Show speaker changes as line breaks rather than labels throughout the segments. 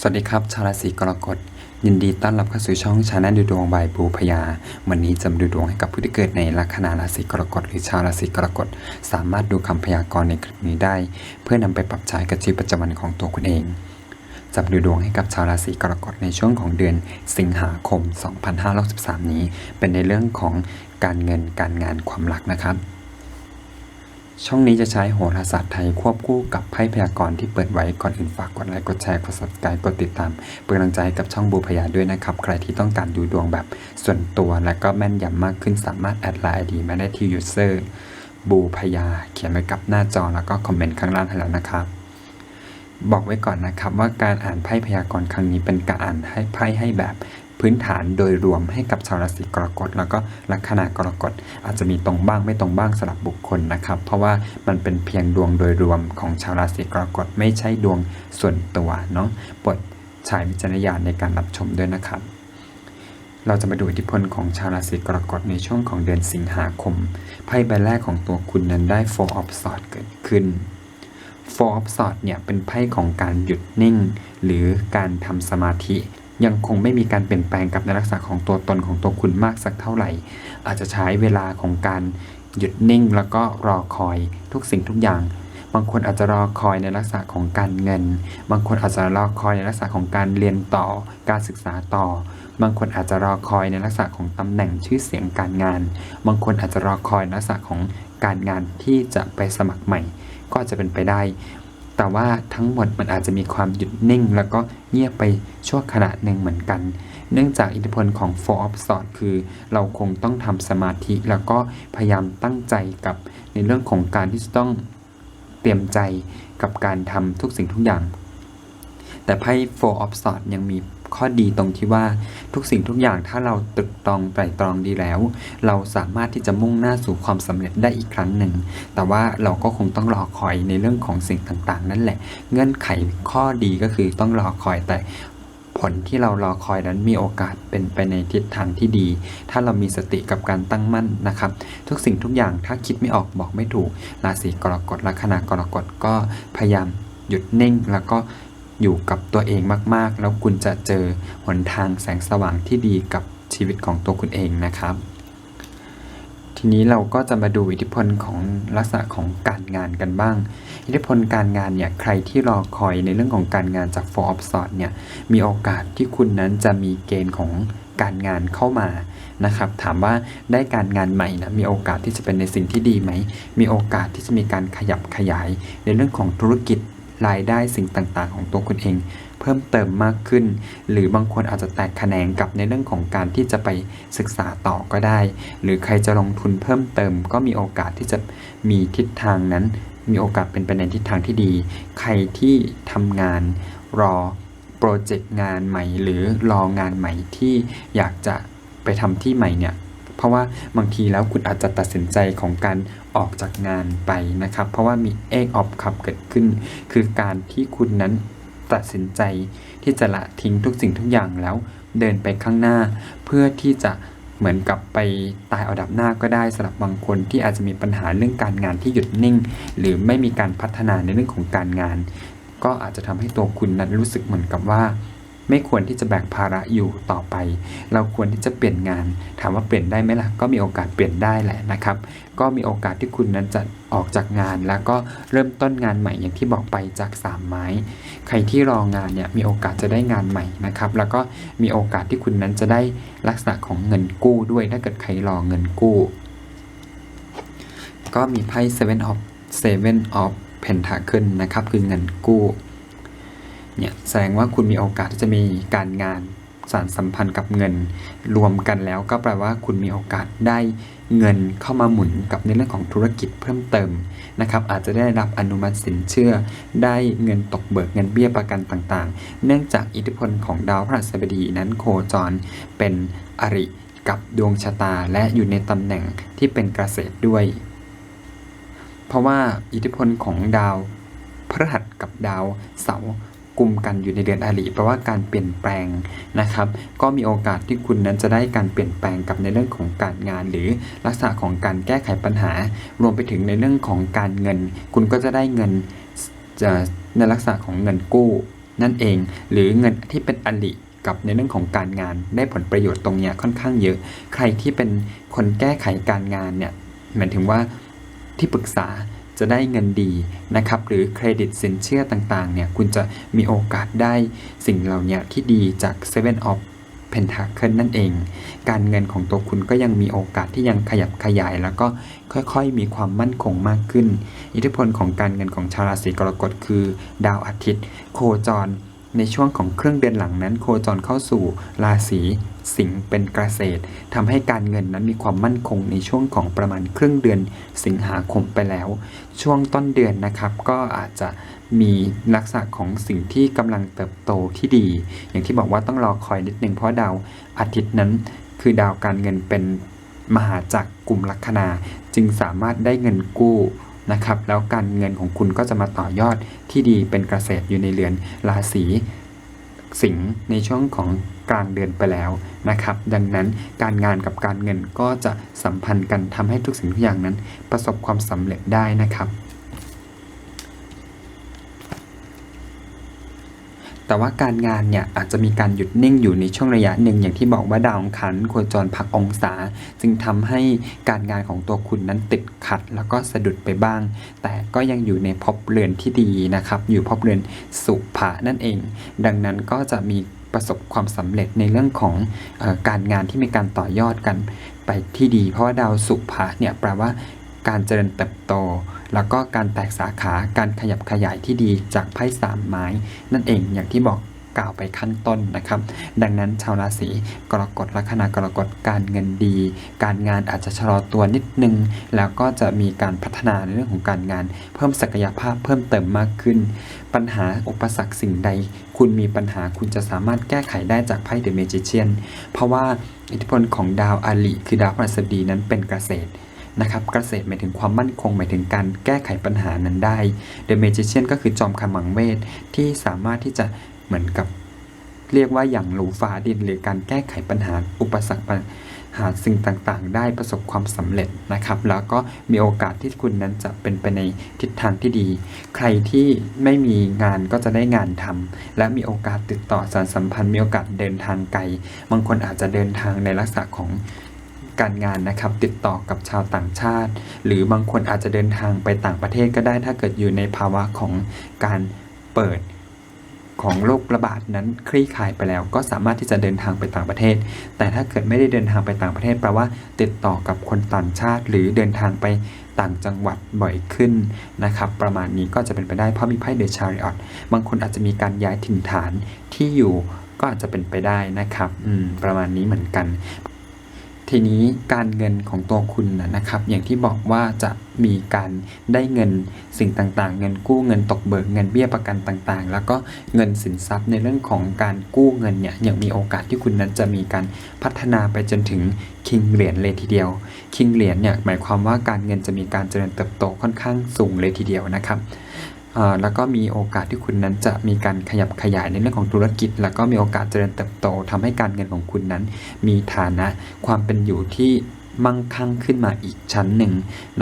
สวัสดีครับ ชาวราศีกรกฎ ยินดีต้อนรับเข้าสู่ช่องชาแนลดูดวงบายปูพยา วันนี้จะมาดูดวงให้กับผู้ที่เกิดในลัคนาราศีกรกฎหรือชาวราศีกรกฎ สามารถดูคำพยากรณ์ในคลิปนี้ได้ เพื่อนำไปปรับใช้กับชีวิตประจำวันของตัวคุณเองจะมาดูดวงให้กับชาวราศีกรกฎในช่วงของเดือนสิงหาคม 2563 นี้ เป็นในเรื่องของการเงินการงานความรักนะครับ ช่องนี้จะใช้โหราศาสตร์ไทยควบคู่กับไพ่พยากรณ์ที่เปิดไว้ก่อนอื่นฝากกดไลค์กดแชร์กด subscribe กดติดตามเป็นกำลังใจกับช่องบูพยาด้วยนะครับ ใครที่ต้องการดูดวงแบบส่วนตัวและก็แม่นยำมากขึ้นสามารถแอดไลน์ดีมาได้ที่ user บูพยา เขียนไว้กับหน้าจอแล้วก็คอมเมนต์ข้างล่างให้แล้วนะครับบอกไว้ก่อนนะครับว่าการอ่านไพ่พยากรณ์ครั้งนี้เป็นการอ่านให้ไพ่ให้แบบ พื้นฐานโดยรวมให้กับชาวราศีกรกฎแล้วก็ลัคนากรกฎอาจจะมีตรงบ้างไม่ตรงบ้างสำหรับบุคคลนะครับ เพราะว่ามันเป็นเพียงดวงโดยรวมของชาวราศีกรกฎไม่ใช่ดวงส่วนตัวเนาะโปรดใช้วิจารณญาณในการรับชมด้วยนะครับ เราจะมาดูอิทธิพลของชาวราศีกรกฎในช่วงของเดือนสิงหาคมไพ่ใบแรกของตัวคุณนั้นได้ Four of Swords เกิดขึ้น Four of Swords เนี่ยเป็นไพ่ของการหยุดนิ่ง หรือการทำสมาธิ ยังคงไม่มีการเปลี่ยนแปลงกับในลักษณะของตัวตนของตัวคุณมากสักเท่าไหร่ อาจจะใช้เวลาของการหยุดนิ่งแล้วก็รอคอยทุกสิ่งทุกอย่าง บางคนอาจจะรอคอยในลักษณะของการเงิน บางคนอาจจะรอคอยในลักษณะของการเรียนต่อ การศึกษาต่อ บางคนอาจจะรอคอยในลักษณะของตำแหน่งชื่อเสียงการงาน บางคนอาจจะรอคอยในลักษณะของการงานที่จะไปสมัครใหม่ ก็จะเป็นไปได้ แต่ว่าทั้งหมดมันอาจจะมีความหยุดนิ่ง แล้วก็เงียบไปชั่วขณะหนึ่งเหมือนกัน เนื่องจากอิทธิพลของ Four of Swords คือ เราคงต้องทำสมาธิ แล้วก็พยายามตั้งใจกับในเรื่องของการที่จะต้องเตรียมใจกับการทำทุกสิ่งทุกอย่าง แต่ไพ่ Four of Swords ยังมี ข้อดีตรงที่ว่าทุกสิ่งทุกอย่างถ้าเราตรึกตรองไตรตรองดีแล้ว เราสามารถที่จะมุ่งหน้าสู่ความสำเร็จได้อีกครั้งหนึ่ง แต่ว่าเราก็คงต้องรอคอยในเรื่องของสิ่งต่างๆ นั่นแหละ เงื่อนไขข้อดีก็คือต้องรอคอยแต่ผลที่เรารอคอยนั้นมีโอกาสเป็นไปในทิศทางที่ดี ถ้าเรามีสติกับการตั้งมั่นนะครับ ทุกสิ่งทุกอย่างถ้าคิดไม่ออกบอกไม่ถูกราศีกรกฎลัคนากรกฎก็พยายามหยุดนิ่งแล้วก็ อยู่กับตัวเองมากๆ แล้วคุณจะเจอหนทางแสงสว่างที่ดีกับชีวิตของตัวคุณเองนะครับ ทีนี้เราก็จะมาดูอิทธิพลของลักษณะของการงานกันบ้าง อิทธิพลการงานเนี่ยใครที่รอคอยในเรื่องของการงานจาก Four of Swords เนี่ยมีโอกาสที่คุณนั้นจะมีเกณฑ์ของการงานเข้ามานะครับ ถามว่าได้การงานใหม่นะมีโอกาสที่จะเป็นในสิ่งที่ดีไหม มีโอกาสที่จะมีการขยับขยายในเรื่องของธุรกิจ รายได้สิ่งต่างๆ ของตัวคุณเอง เพิ่มเติมมากขึ้น หรือบางคนอาจจะแตกแขนงกับในเรื่องของการที่จะไปศึกษาต่อก็ได้ หรือใครจะลงทุนเพิ่มเติม ก็มีโอกาสที่จะมีทิศทางนั้น มีโอกาสเป็นไปในทิศทางที่ดี ใครที่ทำงานรอโปรเจกต์งานใหม่ หรือรองานใหม่ที่อยากจะไปทำที่ใหม่เนี่ย เพราะว่าบางทีแล้วคุณอาจจะตัดสินใจของการออกจากงานไปนะครับ เพราะว่ามีเอกออฟขับเกิดขึ้น คือการที่คุณนั้นตัดสินใจที่จะละทิ้งทุกสิ่งทุกอย่างแล้วเดินไปข้างหน้า เพื่อที่จะเหมือนกับไปตายเอาดับหน้าก็ได้สำหรับบางคนที่อาจจะมีปัญหาเรื่องการงานที่หยุดนิ่ง หรือไม่มีการพัฒนาในเรื่องของการงาน ก็อาจจะทำให้ตัวคุณนั้นรู้สึกเหมือนกับว่า ไม่ควรที่จะแบกภาระอยู่ต่อไป เราควรที่จะเปลี่ยนงาน ถามว่าเปลี่ยนได้ไหมล่ะ ก็มีโอกาสเปลี่ยนได้แหละนะครับ ก็มีโอกาสที่คุณนั้นจะออกจากงาน แล้วก็เริ่มต้นงานใหม่อย่างที่บอกไปจาก 3 ไม้ ใครที่รองานเนี่ยมีโอกาสจะได้งานใหม่นะครับ แล้วก็มีโอกาสที่คุณนั้นจะได้ลักษณะของเงินกู้ด้วย ถ้าเกิดใครรอเงินกู้ ก็มีไพ่ Seven of Seven of Pentacle นะครับ คือเงินกู้ เนี่ยแสดงว่าคุณมีโอกาสที่จะมีการงานสารสัมพันธ์กับเงิน รวมกันแล้วก็แปลว่าคุณมีโอกาสได้เงินเข้ามาหมุนกับในเรื่องของธุรกิจเพิ่มเติมนะครับ อาจจะได้รับอนุมัติสินเชื่อ ได้เงินตกเบิกเงินเบี้ยประกันต่างๆ เนื่องจากอิทธิพลของดาวพฤหัสบดีนั้นโคจรเป็นอริกับดวงชะตาและอยู่ในตำแหน่งที่เป็นเกษตรด้วย เพราะว่าอิทธิพลของดาวพฤหัสกับดาวเสาร์ กลุ่มกันอยู่ในเดือนอาลีแปลว่าการเปลี่ยนแปลงนะครับ ก็มีโอกาสที่คุณนั้นจะได้การเปลี่ยนแปลงกับในเรื่องของการงาน หรือลักษณะของการแก้ไขปัญหา รวมไปถึงในเรื่องของการเงิน คุณก็จะได้เงินในลักษณะของเงินกู้นั่นเอง หรือเงินที่เป็นอลิกับในเรื่องของการงานได้ผลประโยชน์ตรงเนี้ยค่อนข้างเยอะ ใครที่เป็นคนแก้ไขการงานเนี่ยหมายถึงว่าที่ปรึกษา จะได้เงินดีนะครับหรือเครดิตสินเชื่อต่างๆเนี่ยคุณจะมีโอกาสได้สิ่งเหล่านี้ที่ดีจาก Seven of Pentacle นั่นเอง การเงินของตัวคุณก็ยังมีโอกาสที่ยังขยับขยาย แล้วก็ค่อยๆ มีความมั่นคงมากขึ้น อิทธิพลของการเงินของชาวราศีกรกฎคือ ดาวอาทิตย์ โคจรในช่วงของครึ่งเดือนหลังนั้น โคจรเข้าสู่ราศี สิงห์เป็นเกษตรทำให้การเงินนั้นมีความมั่นคงในช่วงของประมาณครึ่งเดือนสิงหาคมไปแล้ว ช่วงต้นเดือนนะครับ ก็อาจจะมีลักษณะของสิ่งที่กำลังเติบโตที่ดี อย่างที่บอกว่าต้องรอคอยนิดนึงเพราะดาวอาทิตย์นั้น คือดาวการเงินเป็นมหาจักรกลุ่มลัคนา จึงสามารถได้เงินกู้นะครับแล้วการเงินของคุณก็จะมาต่อยอดที่ดีเป็นเกษตรอยู่ในเรือนราศีสิงห์ในช่วงของ กลางเดือนไปแล้วนะครับ ดังนั้นการงานกับการเงินก็จะสัมพันธ์กันทำให้ทุกสิ่งทุกอย่างนั้น ประสบความสำเร็จได้นะครับแต่ว่าการงานเนี่ยอาจจะมีการหยุดนิ่งอยู่ในช่วงระยะหนึ่งอย่างที่บอกว่าดาวอังคารโคจรพักองศา จึงทำให้การงานของตัวคุณนั้นติดขัด แล้วก็สะดุดไปบ้าง แต่ก็ยังอยู่ในภพเรือนที่ดีนะครับ อยู่ภพเรือนสุภะนั่นเอง ดังนั้นก็จะมี ประสบความสำเร็จในเรื่องของอการงานที่มีการต่อยอดกันไปที่ดี เพราะว่าดาวสุภาเนี่ยแปลว่าการเจริญเติบโต แล้วก็การแตกสาขาการขยับขยายที่ดีจากไพ่สามไม้ นั่นเองอย่างที่บอก กล่าวไปขั้นต้นนะครับ ดังนั้นชาวราศีกรกฎลัคนากรกฎการเงินดี การงานอาจจะชะลอตัวนิดนึง แล้วก็จะมีการพัฒนาในเรื่องของการงาน เพิ่มศักยภาพเพิ่มเติมมากขึ้น ปัญหาอุปสรรคสิ่งใด คุณมีปัญหาคุณจะสามารถแก้ไขได้จากไพ่เดอะเมจิเชียนเพราะว่าอิทธิพลของดาวอาลีคือดาวพฤหัสบดีนั้นเป็นเกษตรนะครับเกษตรหมายถึงความมั่นคงหมายถึงการแก้ไขปัญหานั้นได้ The Magician ก็คือจอมขมังเวทที่สามารถที่จะ เหมือนกับเรียกว่าอย่างหลูฟ้าดิน หรือการแก้ไขปัญหาอุปสรรคปัญหาสิ่งต่างๆ ได้ประสบความสำเร็จนะครับ แล้วก็มีโอกาสที่คุณนั้นจะเป็นไปในทิศทางที่ดี ใครที่ไม่มีงานก็จะได้งานทำและมีโอกาสติดต่อสารสัมพันธ์ มีโอกาสเดินทางไกล บางคนอาจจะเดินทางในลักษณะของการงานนะครับ ติดต่อกับชาวต่างชาติ หรือบางคนอาจจะเดินทางไปต่างประเทศก็ได้ถ้าเกิดอยู่ในภาวะของการเปิด ของโรคระบาดนั้นคลี่คลายไปแล้ว ก็สามารถที่จะเดินทางไปต่างประเทศ แต่ถ้าเกิดไม่ได้เดินทางไปต่างประเทศแปลว่า ติดต่อกับคนต่างชาติ หรือเดินทางไปต่างจังหวัดบ่อยขึ้นนะครับ ประมาณนี้ก็จะเป็นไปได้เพราะมีไพ่เดชาริออตบางคนอาจจะมีการย้ายถิ่นฐานที่อยู่ก็อาจจะเป็นไปได้นะครับ อืม ประมาณนี้เหมือนกัน ทีนี้การเงินของตัวคุณนะครับ อย่างที่บอกว่าจะมีการได้เงินสิ่งต่างๆ เงินกู้เงินตกเบิกเงินเบี้ยประกันต่างๆ แล้วก็เงินสินทรัพย์ในเรื่องของการกู้เงินเนี่ยยังมีโอกาสที่คุณนั้นจะมีการพัฒนาไปจนถึงคิงเหรียญเลยทีเดียวคิงเหรียญเนี่ยหมายความว่าการเงินจะมีการเจริญเติบโตค่อนข้างสูงเลยทีเดียวนะครับ แล้วก็มีโอกาสที่คุณนั้นจะมีการขยับขยายในเรื่องของธุรกิจ แล้วก็มีโอกาสเจริญเติบโตทำให้การเงินของคุณนั้น มีฐานะ ความเป็นอยู่ที่มั่งคั่งขึ้นมาอีกชั้นหนึ่ง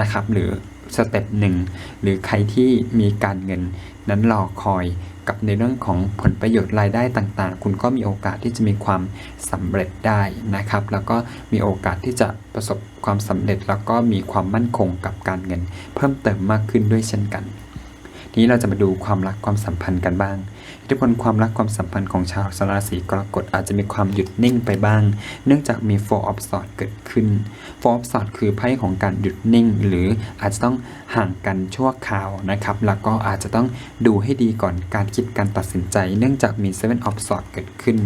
นะครับ หรือสเต็ปหนึ่งหรือใครที่มีการเงินนั้นรอคอยกับในเรื่องของผลประโยชน์รายได้ต่างๆ คุณก็มีโอกาสที่จะมีความสำเร็จได้นะครับ แล้วก็มีโอกาสที่จะประสบความสำเร็จ แล้วก็มีความมั่นคงกับการเงิน เพิ่มเติมมากขึ้นด้วยเช่นกัน นี้เราจะมาดูความรักความสัมพันธ์กันบ้างอิทธิพลความรักความสัมพันธ์ของชาวราศีกรกฎอาจจะมีความหยุดนิ่งไปบ้าง เนื่องจากมี Four of Swords เกิดขึ้น Four of Swords คือไพ่ของการหยุดนิ่ง หรืออาจจะต้องห่างกันชั่วคราวนะครับ แล้วก็อาจจะต้องดูให้ดีก่อนการคิดการตัดสินใจ เนื่องจากมี Seven of Swords เกิดขึ้น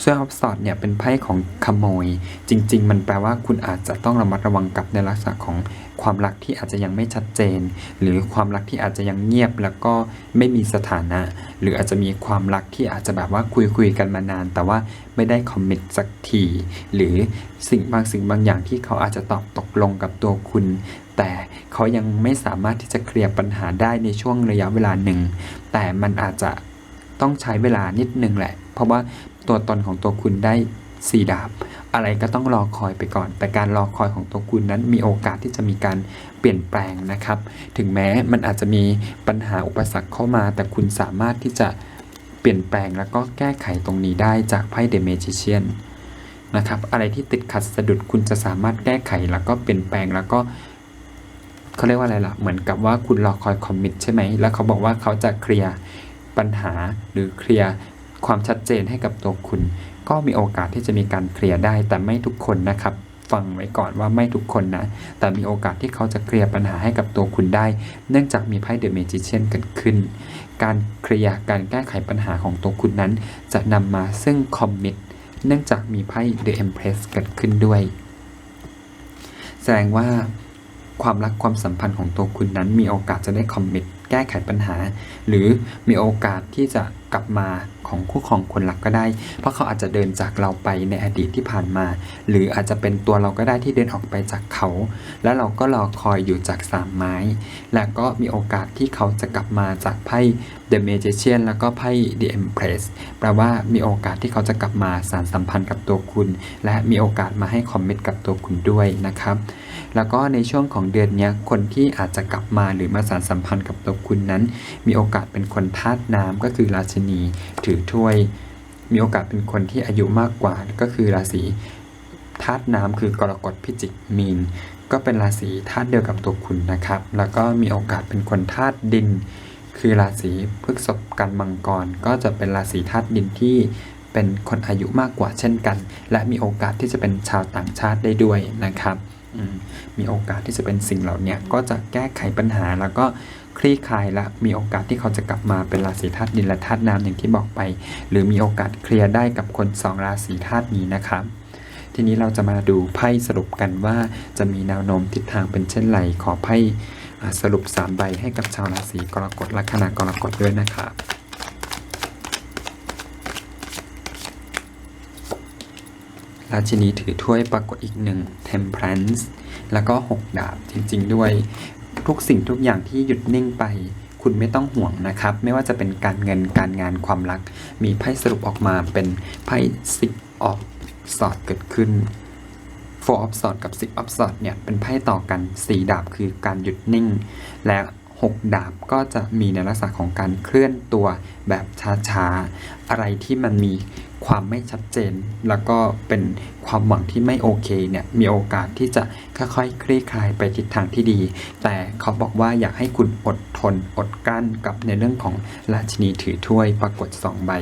เส่วนออฟสอดเนี่ยเป็นไพ่ของขโมย จริง ๆ มันแปลว่าคุณอาจจะต้องระมัดระวังกับในลักษณะของ ความรักที่อาจจะยังไม่ชัดเจน หรือความรักที่อาจจะยังเงียบแล้วก็ไม่มีสถานะ หรืออาจจะมีความรักที่อาจจะแบบว่าคุยคุยๆกันมานาน แต่ว่าไม่ได้คอมมิตสักที หรือสิ่งบางสิ่งบางอย่างที่เขาอาจจะตอบตกลงกับตัวคุณ แต่เขายังไม่สามารถที่จะเคลียร์ปัญหาได้ในช่วงระยะเวลาหนึ่ง แต่มันอาจจะต้องใช้เวลานิดนึงแหละ เพราะว่าตัวตนของตัวคุณได้สี่ดาบ อะไรก็ต้องรอคอยไปก่อน แต่การรอคอยของตัวคุณนั้นมีโอกาสที่จะมีการเปลี่ยนแปลงนะครับ ถึงแม้มันอาจจะมีปัญหาอุปสรรคเข้ามา แต่คุณสามารถที่จะเปลี่ยนแปลงแล้วก็แก้ไขตรงนี้ได้จากไพ่เดเมจิเชียนนะครับ อะไรที่ติดขัดสะดุดคุณจะสามารถแก้ไขแล้วก็เปลี่ยนแปลงแล้วก็เขาเรียกว่าอะไรล่ะ เหมือนกับว่าคุณรอคอยคอมมิตใช่ไหม แล้วเขาบอกว่าเขาจะเคลียร์ปัญหาหรือเคลียร์ความชัดเจนให้กับตัวคุณ ก็มีโอกาสที่จะมีการเคลียร์ได้แต่ไม่ทุกคนนะครับฟังไว้ก่อนว่าไม่ทุกคนนะ แต่มีโอกาสที่เขาจะเคลียร์ปัญหาให้กับตัวคุณได้ เนื่องจากมีไพ่เดอะเมจิเชียนเกิดขึ้น การเคลียร์การแก้ไขปัญหาของตัวคุณนั้น จะนำมาซึ่งคอมมิตเนื่องจากมีไพ่ The Empress เกิดขึ้นด้วย แสดงว่าความรักความสัมพันธ์ของตัวคุณนั้นมีโอกาสจะได้คอมมิต แก้ไขปัญหา หรือมีโอกาสที่จะกลับมาของคู่ของคนรักก็ได้ เพราะเขาอาจจะเดินจากเราไปในอดีตที่ผ่านมา หรืออาจจะเป็นตัวเราก็ได้ที่เดินออกไปจากเขา แล้วเราก็รอคอยอยู่จากสามไม้ และก็มีโอกาสที่เขาจะกลับมาจากไพ่ The Magician แล้วก็ไพ่ The Empress แปลว่ามีโอกาสที่เขาจะกลับมาสารสัมพันธ์กับตัวคุณ และมีโอกาสมาให้คอมเมิตกับตัวคุณด้วยนะครับ แล้วก็ในช่วงของเดือนนี้คนที่อาจจะกลับมาหรือมาสารสัมพันธ์กับตัวคุณนั้น มีโอกาสเป็นคนธาตุน้ำก็คือราชินี ถือถ้วย มีโอกาสเป็นคนที่อายุมากกว่าก็คือราศีธาตุน้ำคือกรกฎพิจิกมีน ก็เป็นราศีธาตุเดียวกับตัวคุณนะครับ แล้วก็มีโอกาสเป็นคนธาตุดิน คือราศีพฤษภกันมังกร ก็จะเป็นราศีธาตุดินที่เป็นคนอายุมากกว่าเช่นกัน และมีโอกาสที่จะเป็นชาวต่างชาติได้ด้วยนะครับ มีโอกาสที่จะเป็นสิ่งเหล่านี้ก็จะแก้ไขปัญหาแล้วก็คลี่คลายและมีโอกาสที่เขาจะกลับมาเป็นราศีธาตุดินและธาตุน้ำอย่างที่บอกไป หรือมีโอกาสเคลียร์ได้กับคนสองราศีธาตุนี้นะครับทีนี้เราจะมาดูไพ่สรุปกันว่าจะมีแนวโน้มทิศทางเป็นเช่นไรขอไพ่สรุป3ใบให้กับชาวราศีกรกฎลัคนา กรกฎด้วยนะครับ ราชินีถือถ้วยปรากฏอีกหนึ่ง Temperance แล้วก็ 6 ดาบจริงๆ ด้วย ทุกสิ่งทุกอย่างที่หยุดนิ่งไป คุณไม่ต้องห่วงนะครับ ไม่ว่าจะเป็นการเงินการงานความรัก มีไพ่สรุปออกมาเป็นไพ่ Six of Swords เกิดขึ้น Four of Swords กับ Six of Swords เนี่ย เป็นไพ่ต่อกัน 4 ดาบคือการหยุดนิ่ง และ 6 ดาบก็จะมีในลักษณะของการเคลื่อนตัวแบบช้าๆ อะไรที่มันมีความไม่ชัดเจน แล้วก็เป็นความหวังที่ไม่โอเคเนี่ย มีโอกาสที่จะค่อยๆ คลี่คลายไปทิศทางที่ดี แต่เขาบอกว่าอยากให้คุณอดทนอดกั้นกับในเรื่องของราชินีถือถ้วยปรากฏ2ใบ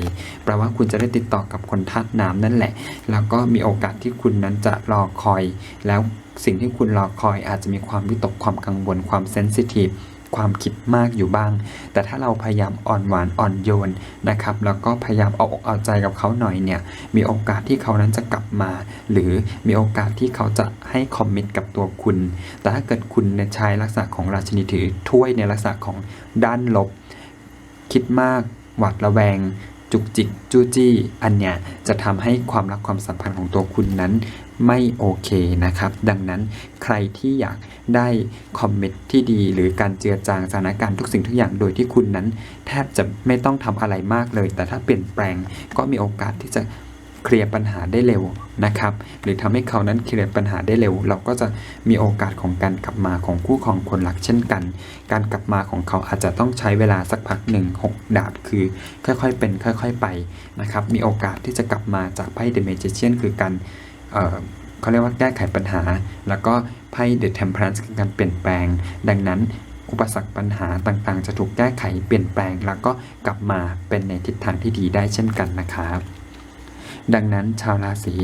แปลว่าคุณจะได้ติดต่อกับคนธาตุน้ำนั่นแหละ แล้วก็มีโอกาสที่คุณนั้นจะรอคอย แล้วสิ่งที่คุณรอคอยอาจจะมีความวิตกความกังวลความเซนซิทีฟ ความคิดมากอยู่บ้าง แต่ถ้าเราพยายามอ่อนหวานอ่อนโยนนะครับ แล้วก็พยายามเอาอกเอาใจกับเขาหน่อยเนี่ย มีโอกาสที่เขานั้นจะกลับมา หรือมีโอกาสที่เขาจะให้คอมมิตกับตัวคุณ แต่ถ้าเกิดคุณใช้ลักษณะของราชินีถือถ้วยในลักษณะของด้านลบ คิดมาก หวาดระแวงจุกจิกจู้จี้ อันเนี้ยจะทำให้ความรักความสัมพันธ์ของตัวคุณนั้น ไม่โอเคนะครับ ดังนั้นใครที่อยากได้คอมเมนต์ที่ดี หรือการเจือจางสถานการณ์ทุกสิ่งทุกอย่างโดยที่คุณนั้น แทบจะไม่ต้องทำอะไรมากเลย แต่ถ้าเปลี่ยนแปลงก็มีโอกาสที่จะเคลียร์ปัญหาได้เร็วนะครับ หรือทำให้เขานั้นเคลียร์ปัญหาได้เร็ว เราก็จะมีโอกาสของการกลับมาของคู่ของคนหลักเช่นกัน การกลับมาของเขาอาจจะต้องใช้เวลาสักพักหนึ่งหกดาบคือ ค่อยๆเป็น ค่อย ๆ ไปนะครับ มีโอกาสที่จะกลับมาจากไพ่เดเมจิเชียนคือการ เขาเรียกว่าแก้ไขปัญหา แล้วก็ไพ่เดอะเทมเพลนคือการเปลี่ยนแปลง ดังนั้นอุปสรรคปัญหาต่างๆ จะถูกแก้ไขเปลี่ยนแปลง แล้วก็กลับมาเป็นในทิศทางที่ดีได้เช่นกันนะครับ ดังนั้นชาวราศี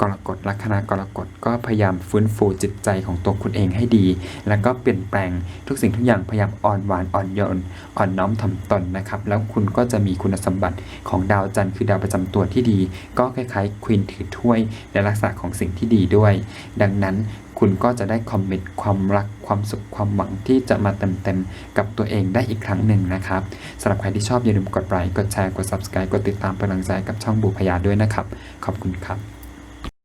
กรกฎลัคนากรกฎก็พยายามฟื้นฟูจิตใจของตัวคุณเองให้ดี แล้วก็เปลี่ยนแปลงทุกสิ่งทุกอย่างพยายามอ่อนหวานอ่อนโยนอ่อนน้อมถ่อมตนนะครับ แล้วคุณก็จะมีคุณสมบัติของดาวจันทร์คือดาวประจำตัวที่ดี ก็คล้ายๆควีนถือถ้วยในลักษณะของสิ่งที่ดีด้วย ดังนั้น คุณก็จะได้คอมมิตความรักความสุขความหวังที่จะมาเต็มๆกับตัวเองได้อีกครั้งหนึ่งนะครับสำหรับใครที่ชอบอย่าลืมกดไลค์กดแชร์กด subscribe กดติดตามเป็นกำลังใจกับช่องบูพยาด้วยนะครับ ขอบคุณครับ